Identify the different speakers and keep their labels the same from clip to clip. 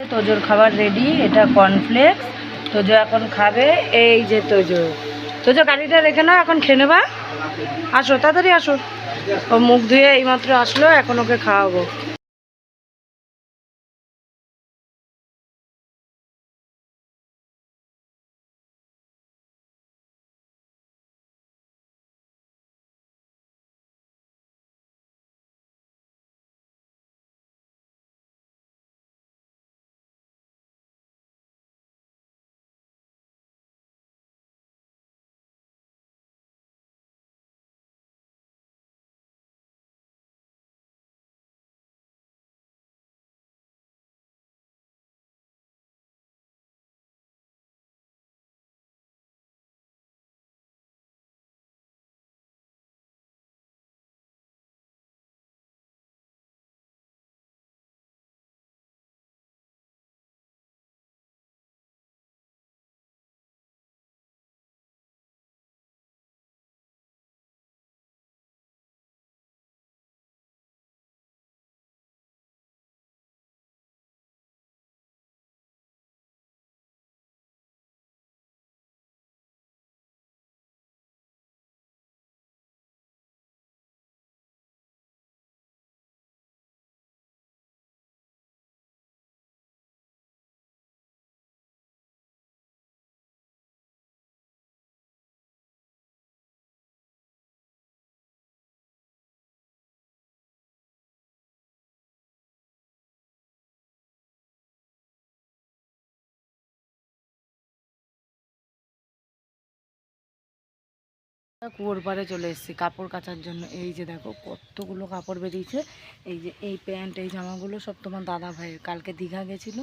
Speaker 1: তোজোর খাবার রেডি এটা কর্নফ্লেক্স তোজো এখন খাবে, এই যে তোজো। তোজো গাড়িটা রেখে নাও, এখন খেয়ে নেবা। আসো, তাড়াতাড়ি আসো। ও মুখ ধুয়ে এইমাত্র আসলো, এখন ওকে খাওয়াবো। কুয়োর পাড়ে চলে এসেছি কাপড় কাচার জন্য। এই যে দেখো, কতগুলো কাপড় বেরিয়েছে। এই যে এই প্যান্ট, এই জামাগুলো সব তোমার দাদা ভাইয়ের কালকে দীঘা গেছিল।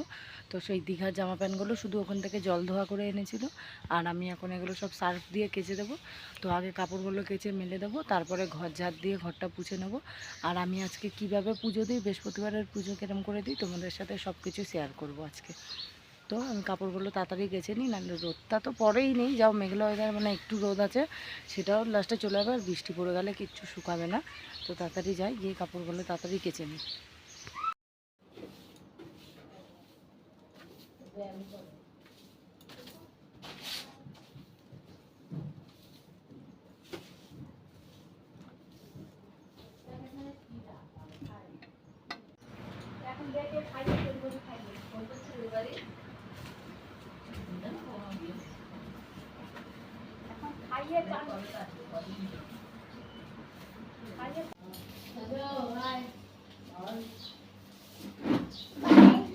Speaker 1: তো সেই দীঘার জামা প্যান্টগুলো শুধু ওখান থেকে জল ধোয়া করে এনেছিল। আর আমি এখন এগুলো সব সার্ফ দিয়ে কেচে দেবো। তো আগে কাপড়গুলো কেচে মেলে দেবো, তারপরে ঘর ঝাড় দিয়ে ঘরটা পুছে নেব। আর আমি আজকে কীভাবে পুজো দিই, বৃহস্পতিবারের পুজো কেরম করে দিই, তোমাদের সাথে সব কিছু শেয়ার করব আজকে। তো আমি কাপড়গুলো তাড়াতাড়ি গেছে নিই নাহলে রোদটা তো পরেই নেই। যাও, মেঘলা ওয়েদার মানে একটু রোদ আছে, সেটাও লাস্টে চলে যাবে, আর বৃষ্টি পড়ে গেলে কিচ্ছু শুকাবে না। তো তাড়াতাড়ি যাই, গিয়ে কাপড়গুলো তাড়াতাড়ি কেচে নিই।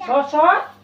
Speaker 1: Só, só.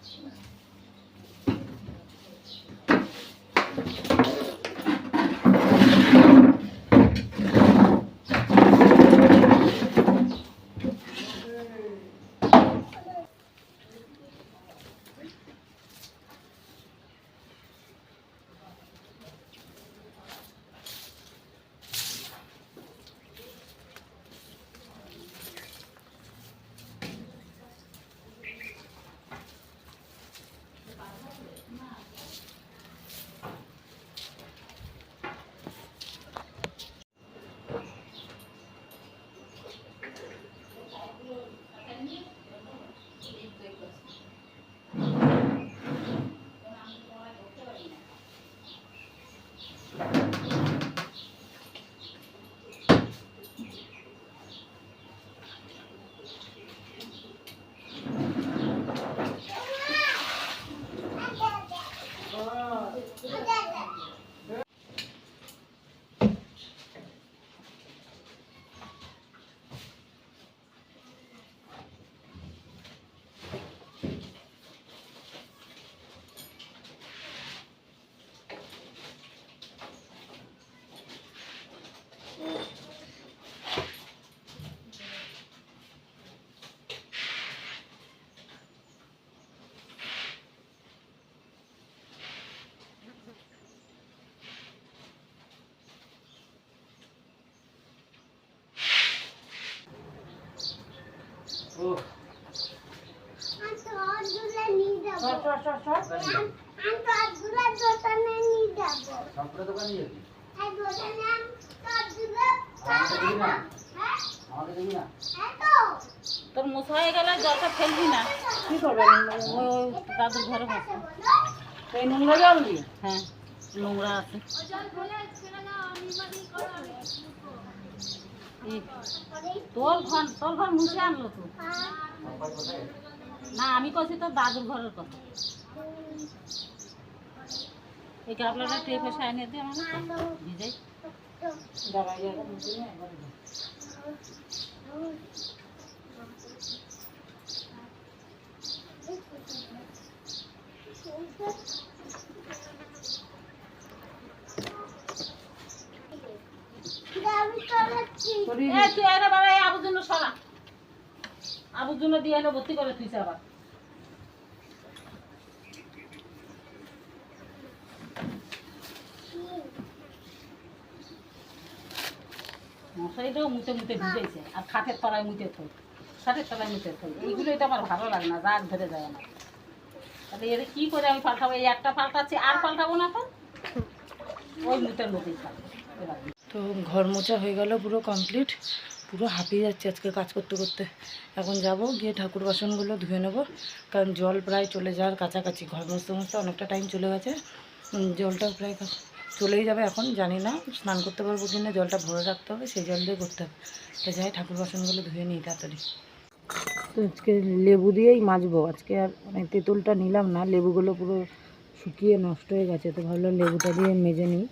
Speaker 1: সর সর সর সর সর
Speaker 2: সবগুলো দোকানে যাবি আমি তো দিই না তোর মুখ হয়ে গেলে জলটা ফেলবি না।
Speaker 1: কি করবে?
Speaker 2: ওই দাদুর ঘরে বসে।
Speaker 1: এই নোংরা জল দিয়ে?
Speaker 2: হ্যাঁ নোংরা আছে। তোর ঘর তোর ঘর মুছে আনলো তো। না আমি কইছি তো দাদুর ঘরের কথা। এই কাপড়টা টেপ এসে এনে দিয়ে আমার ভিজাই তুই এনে বাবা এই আবুর জন্য সরা। আবুর জন্য দিয়ে এনে ভর্তি করে তুই আবার। মশারিটাও মুতে মুতে ভিজেছে আর খাটের তলায় মুতে থই খাটের তলায় মুতে থই। এইগুলোই তো আমার ভালো লাগে না, রাগ ধরে যায় না তাহলে এর কি করে আমি পাল্টাবো? এই একটা পাল্টাচ্ছি, আর পাল্টাবো না তো? ওই মুতের মধ্যেই থাকবে
Speaker 1: তো ঘর মোছা হয়ে গেল পুরো কমপ্লিট পুরো হাঁপিয়ে যাচ্ছে আজকে কাজ করতে করতে। এখন যাব, গিয়ে ঠাকুর বাসনগুলো ধুয়ে নেব। কারণ জল প্রায় চলে যাওয়ার কাছাকাছি। ঘর মুছতে মুছতে অনেকটা টাইম চলে গেছে। জলটা প্রায় চলেই যাবে এখন, জানি না। স্নান করতে পারব কিনা জলটা ভরে রাখতে হবে, সেই জল দিয়ে করতে হবে। তো যাই, ঠাকুর বাসনগুলো ধুয়ে নিই তাড়াতাড়ি। তো আজকে লেবু দিয়েই মাজবো। আজকে আর মানে তেঁতুলটা নিলাম না, লেবুগুলো পুরো শুকিয়ে নষ্ট হয়ে গেছে। তো ভাবলাম লেবুটা দিয়ে মেজে নিই।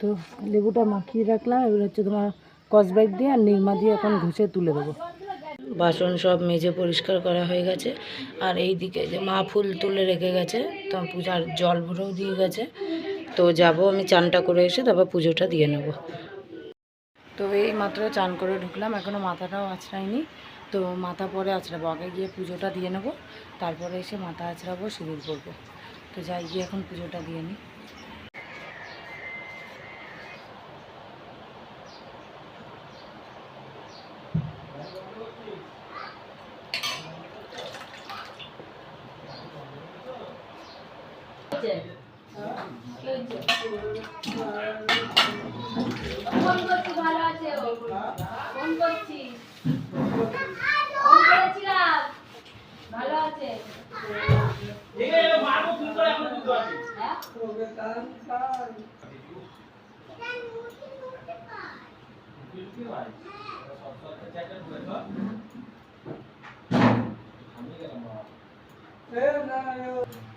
Speaker 1: তো লেবুটা মাখিয়ে রাখলাম, এবার হচ্ছে তোমার কসবাইট দিয়ে আর নির্মা দিয়ে এখন ঘষে তুলে দেবো। বাসন সব মেজে পরিষ্কার করা হয়ে গেছে, আর এই দিকে যে মা ফুল তুলে রেখে গেছে তো পূজার জল ভরেও দিয়ে গেছে। তো যাব আমি চানটা করে এসে, তারপর পুজোটা দিয়ে নেব। তো এই মাত্র চান করে ঢুকলাম এখনও মাথাটাও আছড়াইনি তো মাথা পরে আছড়াবো, আগে গিয়ে পুজোটা দিয়ে নেব, তারপরে এসে মাথা আছড়াবো, সিঁদুর করব তো যাই গিয়ে এখন পুজোটা দিয়ে নিই।
Speaker 2: Yeah, no, no.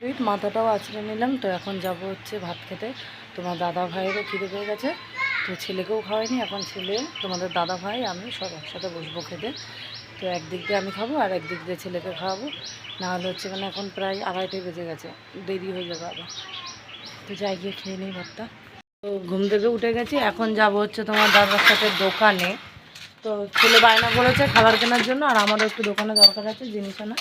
Speaker 1: কমপ্লিট মাথাটাও আছড়ে নিলাম। তো এখন যাব হচ্ছে ভাত খেতে। তোমার দাদা ভাইয়েরও খিদে পেয়ে গেছে। তো ছেলেকেও খাওয়াইনি, এখন ছেলে, তোমাদের দাদা ভাই, আমি সব একসাথে বসবো খেতে। তো একদিক দিয়ে আমি খাব আর একদিক দিয়ে ছেলেকে খাওয়াবো। নাহলে হচ্ছে মানে এখন প্রায় আড়াইটাই বেজে গেছে। দেরি হয়ে যাবে আবার। তো যাই গিয়ে খেয়ে নিই ভাতটা। তো ঘুম থেকে উঠে গেছি। এখন যাব হচ্ছে তোমার দাদার সাথে দোকানে। তো ছেলে বায়না করেছে খাবার কেনার জন্য, আর আমারও একটু দোকানে দরকার আছে, জিনিস আনা।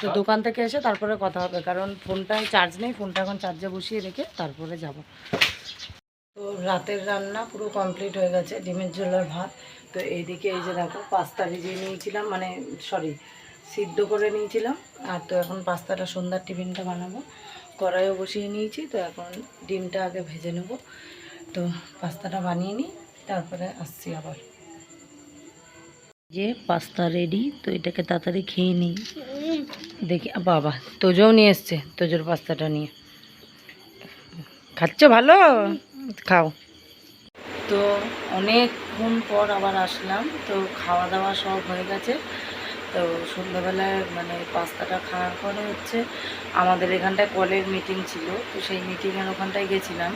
Speaker 1: তো দোকান থেকে এসে তারপরে কথা হবে, কারণ ফোনটায় চার্জ নেই, ফোনটা এখন চার্জে বসিয়ে রেখে তারপরে যাব। তো রাতের রান্না পুরো কমপ্লিট হয়ে গেছে, ডিমের ঝোলার ভাত। তো এইদিকে এই যে দেখো, পাস্তা ভিজিয়ে নিয়েছিলাম মানে সরি সিদ্ধ করে নিয়েছিলাম। আর তো এখন পাস্তাটা সন্ধ্যার টিফিনটা বানাবো। কড়াইও বসিয়ে নিয়েছি, তো এখন ডিমটা আগে ভেজে নেব। তো পাস্তাটা বানিয়ে নিই, তারপরে আসছি আবার। যে পাস্তা রেডি তো এটাকে তাড়াতাড়ি খেয়ে নিই। দেখি বাবা, তোজোও নিয়ে এসছে, তোজোর পাস্তাটা নিয়ে। খাচ্ছ ভালো? খাও। তো অনেকক্ষণ পর আবার আসলাম, তো খাওয়া দাওয়া সব হয়ে গেছে। তো সন্ধ্যাবেলায় মানে পাস্তাটা খাওয়ার পরে হচ্ছে, আমাদের এখানটায় কলের মিটিং ছিল, তো সেই মিটিংয়ের ওখানটায় গেছিলাম।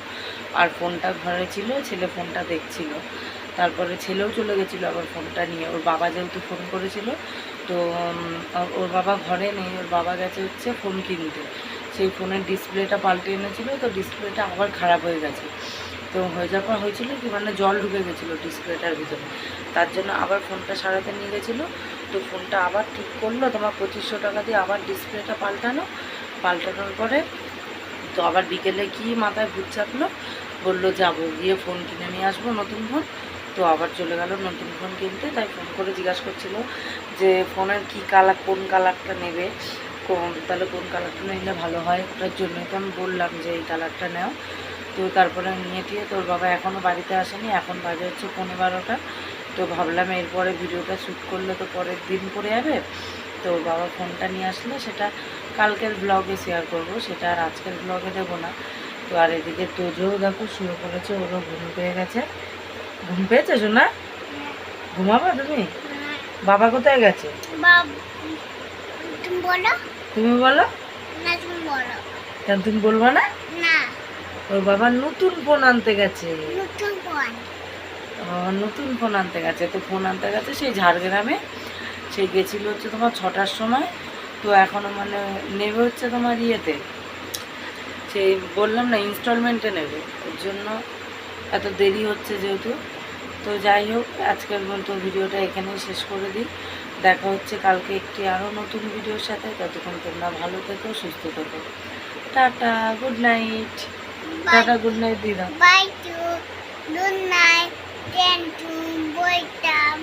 Speaker 1: আর ফোনটা ঘরে ছিল, ছেলে ফোনটা দেখছিল। তারপরে ছেলেও চলে গেছিল, আবার ফোনটা নিয়ে, ওর বাবা যেহেতু ফোন করেছিল, তো ওর- বাবা ঘরে নেই, ওর বাবা গেছে হচ্ছে ফোন কিনতে। সেই ফোনের ডিসপ্লেটা পাল্টে এনেছিল, তো ডিসপ্লেটা আবার খারাপ হয়ে গেছে। তো হয়ে যাওয়ার পর হয়েছিল কি মানে জল ঢুকে গেছিল ডিসপ্লেটার ভিতরে। তার জন্য আবার ফোনটা সারাতে নিয়ে গেছিল, তো ফোনটা আবার ঠিক করল, তোমার পঁচিশশো টাকা দিয়ে আবার ডিসপ্লেটা পাল্টানো পাল্টানোর পরে, তো আবার বিকেলে কি মাথায় ভূত চাপলো, বলল যাব, গিয়ে ফোন কিনে নিয়ে আসব নতুন ফোন। তো আবার চলে গেল নতুন ফোন কিনতে, তাই ফোন করে জিজ্ঞাসা করছিল যে ফোনের কি কালার কোন কালারটা নেবে? কোন তাহলে কোন কালারটা নিলে ভালো হয়? ওটার জন্যই তো আমি বললাম যে এই কালারটা নাও। তো তারপরে নিয়ে টিয়ে তোর বাবা এখনও বাড়িতে আসেনি, এখন বাজে হচ্ছে পনেরো বারোটা। তো ভাবলাম এরপরে ভিডিওটা শ্যুট করলে তো পরের দিন পড়ে যাবে। তো বাবা ফোনটা নিয়ে আসলে সেটা কালকের ব্লগে শেয়ার করব, সেটা আর আজকের ব্লগে দেবো না। তো আর এদিকে তোজোও দেখো শুরু করেছে, ওরও ঘুম পেয়ে গেছে। ঘুম পেয়েছে শোনা ঘুমাবে তুমি? বাবা কোথায় গেছে?
Speaker 3: তুমি বলো। না
Speaker 1: কেন তুমি বলব না?
Speaker 3: না।
Speaker 1: ওর বাবা নতুন ফোন আনতে গেছে।
Speaker 3: নতুন ফোন
Speaker 1: বাবা নতুন ফোন আনতে গেছে। তো ফোন আনতে গেছে সেই ঝাড়গ্রামে। সেই গেছিল হচ্ছে তোমার ছটার সময়। তো এখনও মানে নেবে হচ্ছে তোমার ইয়েতে। সেই বললাম না ইনস্টলমেন্টে নেবে। ওর জন্য এত দেরি হচ্ছে যেহেতু। তো যাই হোক, আজকের মতো ভিডিওটা এখানেই শেষ করে দিই। দেখা হচ্ছে কালকে একটি আরও নতুন ভিডিওর সাথে। ততক্ষণ তোমরা ভালো থেকো, সুস্থ থেকো। Tata, good night. Tata, good night, দিদা।
Speaker 3: Bye to good night ten to বইটাম